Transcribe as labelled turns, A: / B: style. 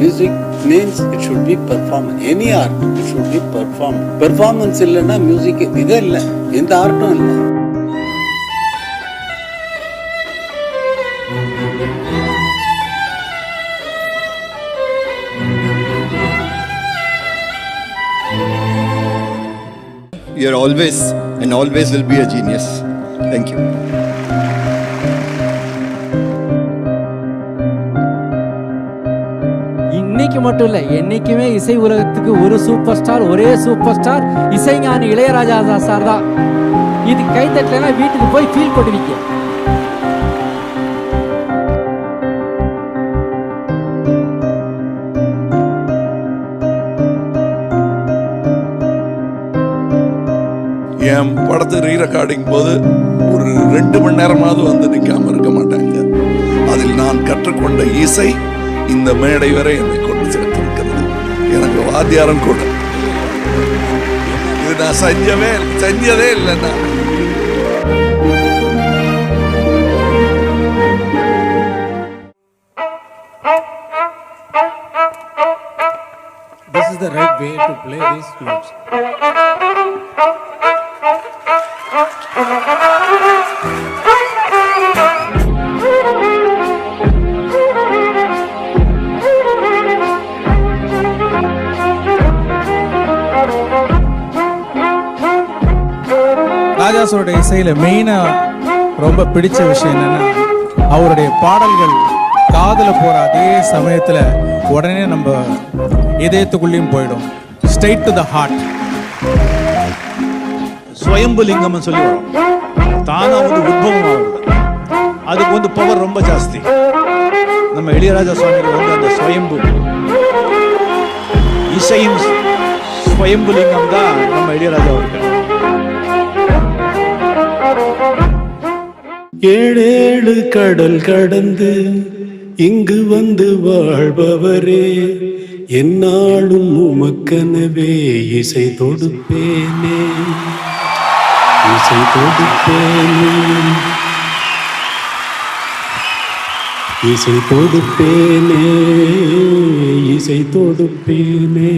A: Music means it should be performance any art it should be perform performance இல்லைன்னா music இதே இல்லை எந்த ஆர்ட்டும் இல்லை
B: You're always and always will be a genius. Thank you.
C: இன்னைக்கு மட்டும் இல்லை என்னைக்குமே இசை உலகத்துக்கு ஒரு சூப்பர் ஸ்டார் ஒரே சூப்பர் ஸ்டார் இசைஞானி இளையராஜா சார் தான். இது கைத்தட்டலைன்னா வீட்டுக்கு போய் ஃபீல் பண்ணுவீங்க.
D: என் படத்து ரீ ரெக்கார்டிங் போது ஒரு ரெண்டு மணி நேரமாவது வந்து நிற்காம இருக்க மாட்டாங்க. அதில் நான் கற்றுக்கொண்ட இசை இந்த மேடை வரை என்னை கொண்டு சேர்த்திருக்கிறது. எனக்கு வாத்தியாரம் கூட. இது நான் செஞ்சவே செஞ்சதே இல்லை
E: This is the right way to play these notes. ராஜாஸோட இசையில் மெயினாக ரொம்ப பிடிச்ச விஷயம் என்னென்னா அவருடைய பாடல்கள் காதில் போகிற அதே சமயத்தில் உடனே நம்ம இதயத்துக்குள்ளேயும் போயிடும். ஸ்ட்ரைட் டு த ஹார்ட்
F: ஸ்வயம்புலிங்கம்னு சொல்லி வரும் தானாக வந்து உத்பவம் ஆகுது. அதுக்கு வந்து பவர் ரொம்ப ஜாஸ்தி. நம்ம இளையராஜா சுவாமிகள் வந்து அந்த ஸ்வயம்பு இசையும் ஸ்வயம்புலிங்கம் தான் நம்ம இளையராஜா அவர்கள்
G: ஏழேழு கடல் கடந்து இங்கு வந்து வாழ்பவரே என்னாலும் உமக்கனவே இசை தொடுப்பேனே. இசை தொடுப்பேனே. இசை தொடுப்பேனே இசை தொடுப்பேனே.